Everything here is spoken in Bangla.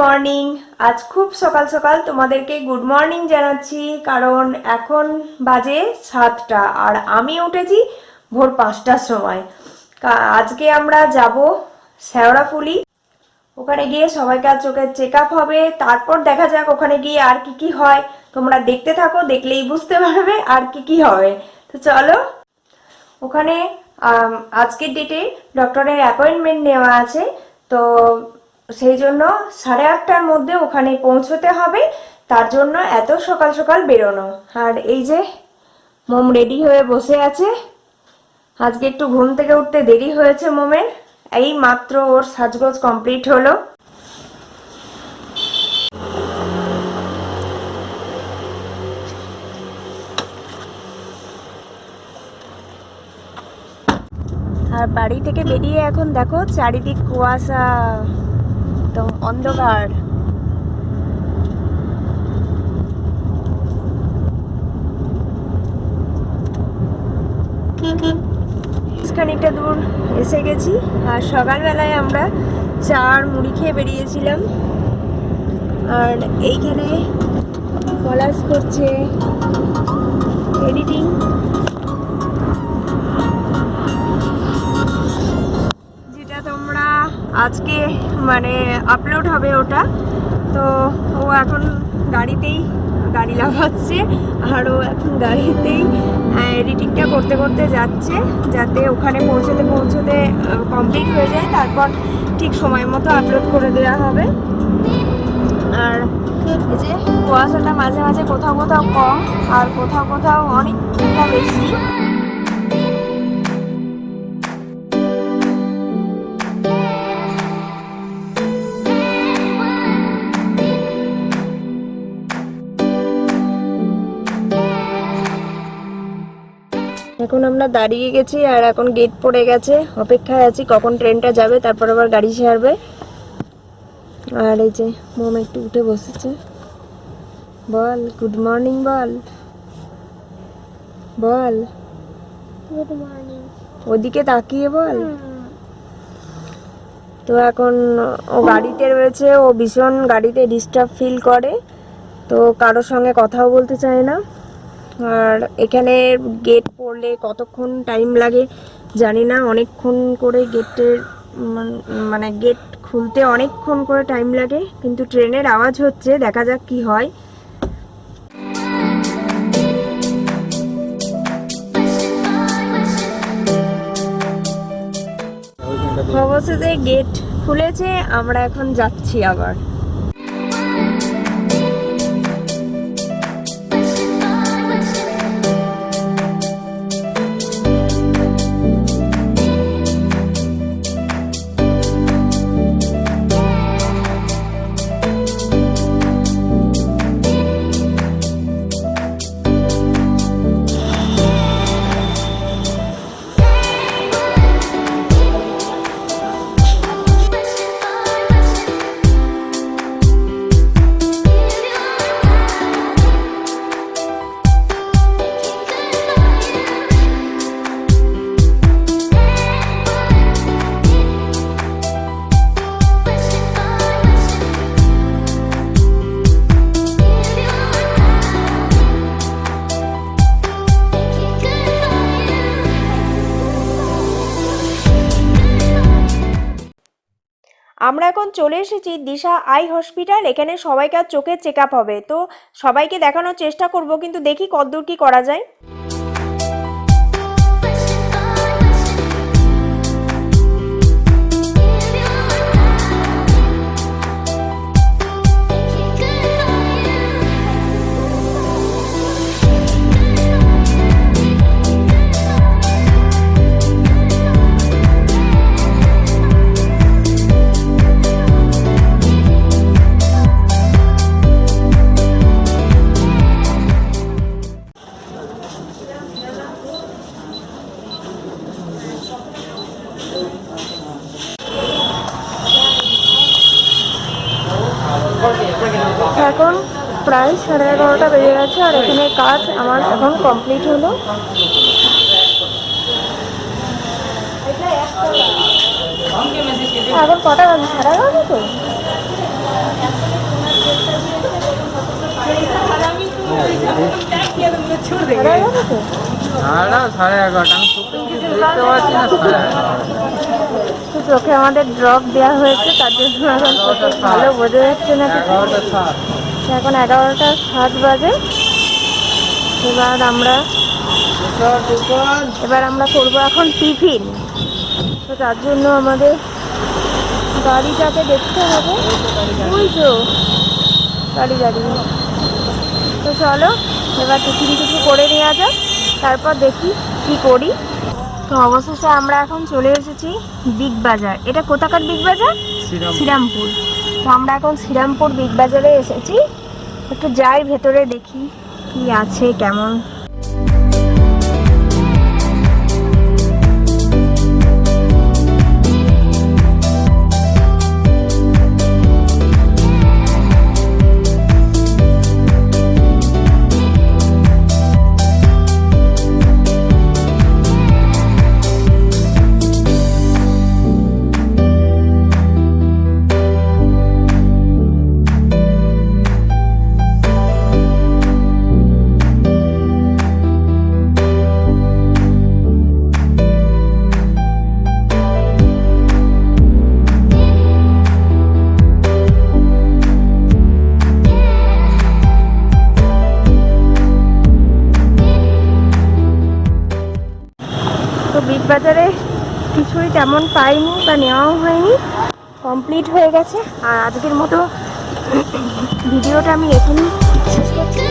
মর্নিং আজ খুব সকাল সকাল তোমাদেরকে গুড মর্নিং জানাচ্ছি, কারণ এখন বাজে সাতটা আর আমি উঠেছি ভোর পাঁচটার সময়। আজকে আমরা যাব শেওড়াফুলি ওখানে গিয়ে সবাইকার চোখের চেক আপ হবে, তারপর দেখা যাক ওখানে গিয়ে আর কি কি হয়। তোমরা দেখতে থাকো, দেখলেই বুঝতে পারবে আর কি কি হবে। তো চলো, ওখানে আজকের ডেটে ডক্টরের অ্যাপয়েন্টমেন্ট নেওয়া আছে। তো সেই জন্য সাড়ে আটটার মধ্যে ওখানে পৌঁছতে হবে। তার জন্য এত সকাল সকাল বেরোনো। আর এই যে মোম রেডি হয়ে বসে আছে। আজকে একটু ঘুম থেকে উঠতে দেরি হয়েছে মোমের। এই মাত্র ওর সাজগোজ কমপ্লিট হলো। আর বাড়ি থেকে বেরিয়ে এখন দেখো চারিদিক কুয়াশা। একদম অন্ধকার। খানিকটা দূর এসে গেছি, আর সকালবেলায় আমরা চার মুড়ি খেয়ে বেরিয়েছিলাম। আর এইখানে পলাশ করছে। এডিটিং আজকে মানে আপলোড হবে ওটা। তো ও এখন গাড়িতেই গাড়ি লাগাচ্ছে আর ও এখন গাড়িতেই এডিটিংটা করতে করতে যাচ্ছে, যাতে ওখানে পৌঁছতে পৌঁছতে কমপ্লিট হয়ে যায়। তারপর ঠিক সময় মতো আপলোড করে দেওয়া হবে। আর যে কুয়াশাটা মাঝে মাঝে কোথাও কোথাও কম, আর কোথাও কোথাও অনেকটা বেশি। এখন আমরা দাঁড়িয়ে গেছি আর এখন গেট পড়ে গেছে। অপেক্ষায় আছি কখন ট্রেনটা যাবে তারপর আবার গাড়ি ছাড়বে। আর এই যে মোম একটু উঠে বসেছে। বল গুড মর্নিং বল। বল। গুড মর্নিং ওদিকে তাকিয়ে বল। তো এখন ও গাড়িতে রয়েছে ও ভীষণ গাড়িতে ডিস্টার্ব ফিল করে। তো কারোর সঙ্গে কথাও বলতে চায় না। আর এখানে গেট পড়লে কতক্ষণ টাইম লাগে জানি না, অনেকক্ষণ করে গেটের মানে গেট খুলতে অনেকক্ষণ করে টাইম লাগে, কিন্তু ট্রেনের আওয়াজ হচ্ছে, দেখা যাক কি হয়। অবশেষে গেট খুলেছে, আমরা এখন যাচ্ছি আবার। আমরা এখন চলে এসেছি দিশা আই হসপিটাল, এখানে সবাইকার চোখের চেক আপ হবে। তো সবাইকে দেখানোর চেষ্টা করব, কিন্তু দেখি কতদূর কি করা যায়। এখন প্রায় সাড়ে এগারোটা বেজে গেছে আর এখানে কাজ আমার এখন কমপ্লিট হলো। এখন কটা বাজে? সাড়ে এগারোটা তো? চোখে আমাদের ড্রপ দেওয়া হয়েছে তার জন্য ভালো বোঝা যাচ্ছে না এখন এগারোটা সাত বাজে। এবার আমরা এবার আমরা করব এখন টিফিন। তো তার জন্য আমাদের গাড়িটাকে দেখতে হবে। বুঝছ গাড়ি গাড়ি। তো চলো এবার টিফিন কিছু করে নেওয়া যাক তারপর দেখি কি করি। তো অবশেষে আমরা এখন চলে এসেছি বিগ বাজার। এটা কোথাকার বিগ বাজার? শ্রীরামপুর। তো আমরা এখন শ্রীরামপুর বিগ বাজারে এসেছি। একটু যাই ভেতরে দেখি কি আছে কেমন। বাজারে কিছুই তেমন পাইনি বা নেওয়াও হয়নি। কমপ্লিট হয়ে গেছে। আর আজকের মতো ভিডিওটা আমি এখানেই শেষ করছি।